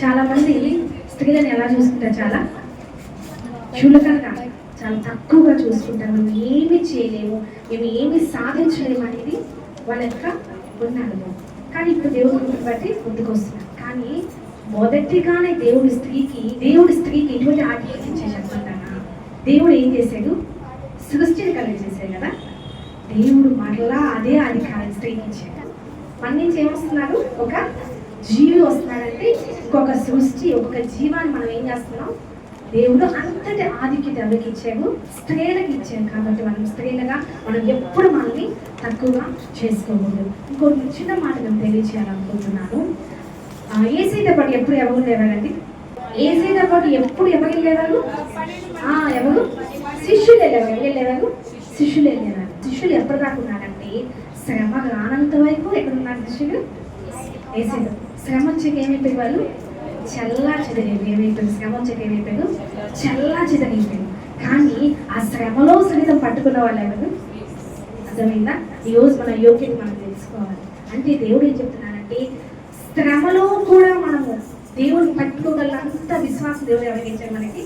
చాలా మంది స్త్రీలను ఎలా చూసుకుంటారు చాలా? క్షులకంగా చాలా తక్కువగా చూసుకుంటారు. మేము ఏమి చేయలేము మేము ఏమి సాధించలేము అనేది వాళ్ళ యొక్క ఉన్నాడు కానీ ఇప్పుడు దేవుడు బట్టి ముందుకు వస్తున్నారు. కానీ మొదటిగానే దేవుడి స్త్రీకి దేవుడి స్త్రీకి ఎటువంటి ఆధిక్యత ఇచ్చే దేవుడు ఏం చేశాడు? సృష్టిని కలిగజేశాడు కదా? దేవుడు మరలా అదే అధికారం స్త్రీకి ఇచ్చాడు. మన నుంచి ఏమొస్తున్నారు? ఒక జీవి వస్తున్నాడంటే ఇంకొక సృష్టి ఒక్కొక్క జీవాన్ని మనం ఏం చేస్తున్నాం? దేవుడు అంతటి ఆధిక్యత ఎవరికి ఇచ్చాడు? స్త్రీలకు ఇచ్చాడు కాబట్టి మనం స్త్రీలుగా మనం ఎప్పుడు మనల్ని తక్కువగా చేసుకోకూడదు. ఇంకొక చిన్న మాట నేను తెలియచేయాలనుకుంటున్నాను. ఏసీతో పాటు ఎప్పుడు ఎవరు లేవారండి? ఏసీతో పాటు ఎప్పుడు ఎవరు వెళ్ళేవారు ఎవరు? శిష్యులు వెళ్ళేవారు ఎవరు వెళ్ళేవారు శిష్యులు వెళ్ళేవారు శిష్యులు ఎప్పుడు దాకా ఉన్నారంటే శ్రమ రానంత వరకు ఎక్కడ ఉన్నారు శిష్యులు? ఏసీలో. శ్రమ వచ్చాక ఏమైపోయి వాళ్ళు చల్లా చెదరైపోయి ఏమైపోయింది? శ్రమ వచ్చాక ఏమైపోయారు చల్లా చెదరైపోయారు కానీ ఆ శ్రమలో సరితం పట్టుకున్న వాళ్ళు ఎవరు? అర్థమైందా? ఈరోజు మన యోగ్యత మనం తెలుసుకోవాలి. అంటే దేవుడు ఏం చెప్తున్నానంటే శ్రమలో కూడా మనము దేవుడిని పట్టుకోగలంత విశ్వాసం దేవుడు ఎవరికి మనకి?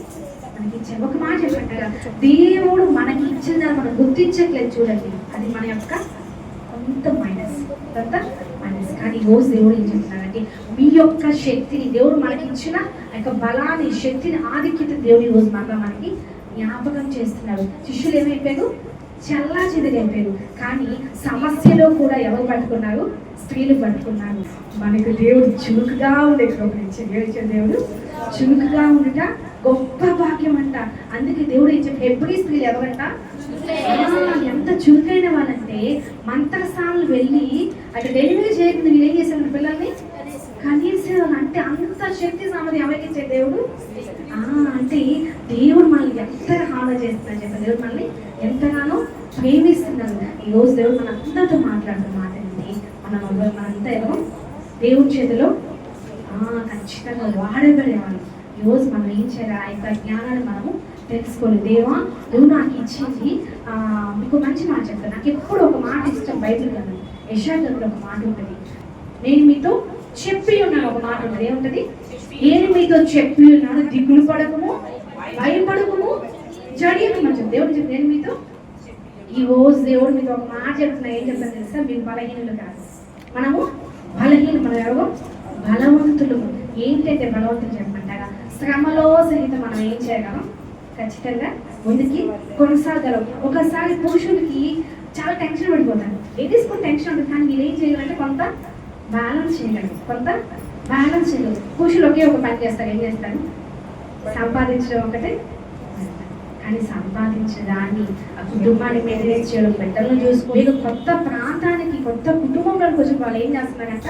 మనకి ఇచ్చారు ఒక మాట చెప్పంటారా? దేవుడు మనకి ఇచ్చిన దాన్ని మనం గుర్తించట్లేదు చూడండి. అది మన యొక్క కొంత మైనస్ కొంత కానీ రోజు దేవుడు ఏం చెప్తున్నాడంటే మీ యొక్క శక్తిని దేవుడు మనకి ఇచ్చిన ఆ యొక్క బలాన్ని శక్తిని ఆధిక్యత దేవుడు ఈ రోజు మనలో మనకి జ్ఞాపకం చేస్తున్నాడు. శిష్యులు ఏమైపోయారు? చల్లా చెదిరైపోయారు కానీ సమస్యలో కూడా ఎవరు పట్టుకున్నారు? స్త్రీలు పట్టుకున్నారు. మనకు దేవుడు చురుకుగా ఉండే కృపణ దేవుడు? చురుకుగా ఉండట గొప్ప భాగ్యం అంట అందుకే దేవుడు ఏం చెప్పి ఎప్పుడు స్త్రీలు ఎవరంట? ఎంత చురుకైన వాళ్ళంటే మంత్రస్థానాలు వెళ్ళి అటు డెలివరీ చేయకుండా వీళ్ళు ఏం చేశారు పిల్లల్ని? కనీసం అంటే అంత శక్తి సామర్థ్యం ఎవరికిచ్చే దేవుడు? ఆ, అంటే దేవుడు మనల్ని ఎంత హామీ చేస్తున్నాడు చెప్పండి. దేవుడు మనల్ని ఎంతగానో ప్రేమిస్తున్నాడు ఈ రోజు దేవుడు మన అందరితో మాట్లాడుతున్న మాట ఏంటి? మనం మనంతా ఏమో దేవుడి చేతిలో ఖచ్చితంగా వాడబడేవాళ్ళు. ఈ రోజు మనం ఏం చేయాలి? ఆ యొక్క జ్ఞానాన్ని మనము తెలుసుకోవాలి దేవా నువ్వు నాకు ఇచ్చింది మీకు మంచి మాట చెప్తాను. నాకు ఎప్పుడు ఒక మాట ఇష్టం బైబిల్ కదా. యశాగ్రంథంలో ఒక మాట ఉంటుంది. నేను మీతో చెప్పి ఉన్నాను ఒక మాట ఉంటుంది. ఏముంటుంది? నేను మీతో చెప్పి ఉన్నాను. దిగులు పడకము భయపడకము జడియకమని చెప్పి దేవుడు చెప్పి నేను మీతో ఈ రోజు దేవుడు మీతో ఒక మాట చెప్తున్నా ఏం చెప్తాను తెలుసా? మీరు బలహీనులు కాదు. మనము బలహీన మన బలవంతులు. ఏంటైతే బలవంతులు చెప్పండి? శ్రమలో సహితం మనం ఏం చేయగలం ఖచ్చితంగా ముందుకి కొనసాగలం ఒకసారి పురుషుడికి చాలా టెన్షన్ పడిపోతాను ఏది టెన్షన్ ఉంటుంది కానీ మీరు ఏం చేయగలంటే కొంత బ్యాలెన్స్ చేయగలరు. కొంత బ్యాలెన్స్ చేయగలరు. పురుషులు ఒకే ఒక పని చేస్తారు ఏం చేస్తారు? సంపాదించడం ఒకటే. కానీ సంపాదించడాన్ని ఆ కుటుంబాన్ని మెయింటైన్ చేయడం బిడ్డలను చూసుకో కొత్త ప్రాంతానికి కొత్త కుటుంబంలోకి వచ్చి వాళ్ళు ఏం చేస్తున్నారంట?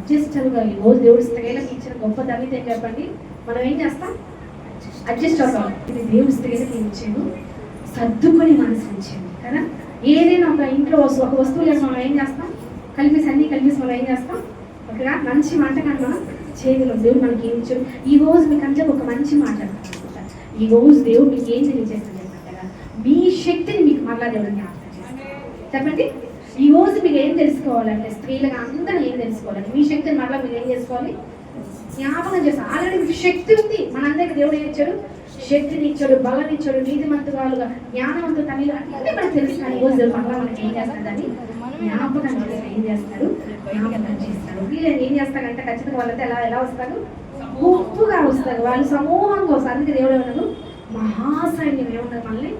అడ్జస్టర్గా ఈ రోజు దేవుడు స్త్రీలకు ఇచ్చిన గొప్ప దళిత ఏం చెప్పండి? మనం ఏం చేస్తాం? అడ్జస్ట్ అవుతాం. ఇది దేవుడు స్త్రీలకు ఇచ్చాడు. సర్దుకొని మనసు ఇచ్చాడు కదా? ఏదైనా ఒక ఇంట్లో ఒక వస్తువు లేదు మనం ఏం చేస్తాం? కలిపేసి అన్నీ కలిపేసి మనం ఏం చేస్తాం? ఒకగా మంచి వంటకాన్ని మనం చేయగలం దేవుడు మనకి ఏం ఇచ్చాడు? ఈ రోజు మీకు అంటే ఒక మంచి మాట ఈ రోజు దేవుడు మీకు ఏం తెలియజేస్తాడు చెప్పంటారా మీ శక్తిని మీకు మరలా దేవుడు జ్ఞాపకం చెప్పండి. ఈ రోజు మీకు ఏం తెలుసుకోవాలంటే స్త్రీలుగా అందరూ ఏం తెలుసుకోవాలంటే మీ శక్తిని మరలా మీరు ఏం చేసుకోవాలి? జ్ఞాపకం చేస్తాం. ఆల్రెడీ మీకు శక్తి ఉంది. మనందరికీ దేవుడు ఏం ఇచ్చాడు? శక్తిని ఇచ్చాడు బలం ఇచ్చాడు నీతిమంతురాలుగా జ్ఞానవంతు తల్లి అన్నీ మనకు తెలుసు. కానీ ఈ రోజు మరలా మనకి ఏం చేస్తుందని జ్ఞాపకం చేస్తారు ఏం చేస్తాడు? జ్ఞాపకం చేస్తాడు. వీళ్ళు ఏం చేస్తారంటే ఖచ్చితంగా వాళ్ళంతా ఎలా ఎలా వస్తారు? గుంపుగా వస్తారు. వాళ్ళు సమూహంగా వస్తారు. అందుకే దేవుడు ఏమన్నాడు? మహాసైన్యం ఏమన్నారు మళ్ళీ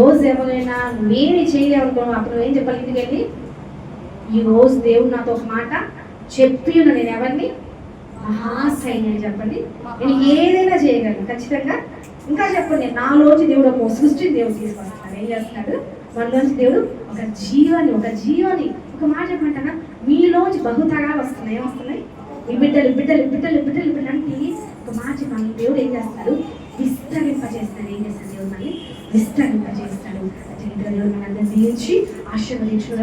రోజు ఎవరైనా నువ్వేమి చేయలేవు అప్పుడు ఏం చెప్పాలి ఇంటికి వెళ్ళి ఈ రోజు దేవుడు నాతో ఒక మాట చెప్పి ఉన్న నేను ఎవరిని? మహాసైన్యం చెప్పండి. నేను ఏదైనా చేయగలను ఖచ్చితంగా. ఇంకా చెప్పండి నాలోంచి దేవుడు ఒక సృష్టి దేవుడు తీసుకొస్తాను ఏం చేస్తున్నాడు మనలోంచి దేవుడు ఒక జీవాన్ని ఒక జీవాన్ని. ఒక మాట చెప్పమంటారా? మీలోంచి బహుతరాలు వస్తున్నాయి. ఏమొస్తున్నాయి? ఈ బిడ్డలు బిడ్డలు బిడ్డలు బిడ్డలు బిడ్డలు అంటే ఒక మాట మన దేవుడు ఏం చేస్తాడు? విస్తరింపజేస్తాడు ఏం చేస్తాడు దేవుడు మళ్ళీ? విస్తరింపజేస్తాడు అంటే దేవుడు మనందరినీ దీవించి ఆశీర్వదించు